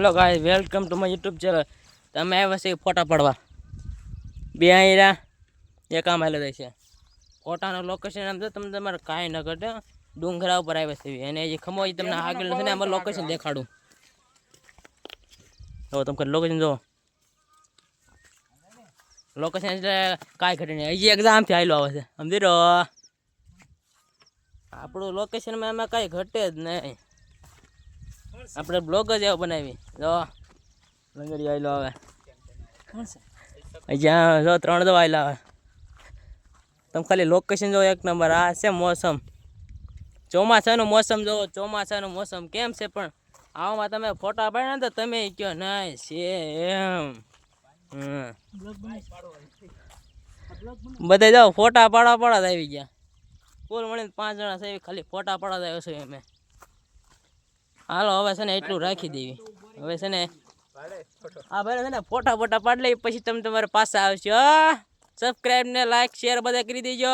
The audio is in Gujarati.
Hello guys welcome to my YouTube channel તમે આવ્યા છે ફોટા પાડવા. બે અહીંયા એક આમ હાલે જાય છે. ફોટાનું લોકેશન આમ તો તમને તમારે કાંઈ ન ઘટે ડુંગરા ઉપર આવ્યા છે. અને જે ખમો એ તમને આગળ છે ને આમાં લોકેશન દેખાડું. જો, તમે લોકેશન જુઓ. લોકેશન એટલે કાંઈ ઘટે નહીં. હજી એક્ઝામથી આવેલો આવે છે. સમજી રહો આપણું લોકેશનમાં એમાં કાંઈ ઘટે જ નહીં. આપણે બ્લોગ જ એવો બનાવી જો, લંગડી આવેલો આવે. જ્યાં, જો, ત્રણ દવા આવેલા આવે. તમે ખાલી લોકેશન જો એક નંબર. આ છે મોસમ. ચોમાસાનું મોસમ જો ચોમાસાનું મોસમ કેમ છે પણ આવામાં તમે ફોટા પાડ્યા ને તો તમે કહો ના છે એમ બધા જાઓ, ફોટા પાડવા પાડવા આવી ગયા. કુલ મળીને પાંચ જણા છે, ખાલી ફોટા પાડવા આવ્યો છું અમે. હાલો હવે છે ને એટલું રાખી દેવી. હવે છે ને હા ભાઈ છે ને ફોટા ફોટા પાડી લઈ પછી તમે તમારે પાસે આવશો. સબસ્ક્રાઈબ ને લાઈક શેર બધા કરી દેજો.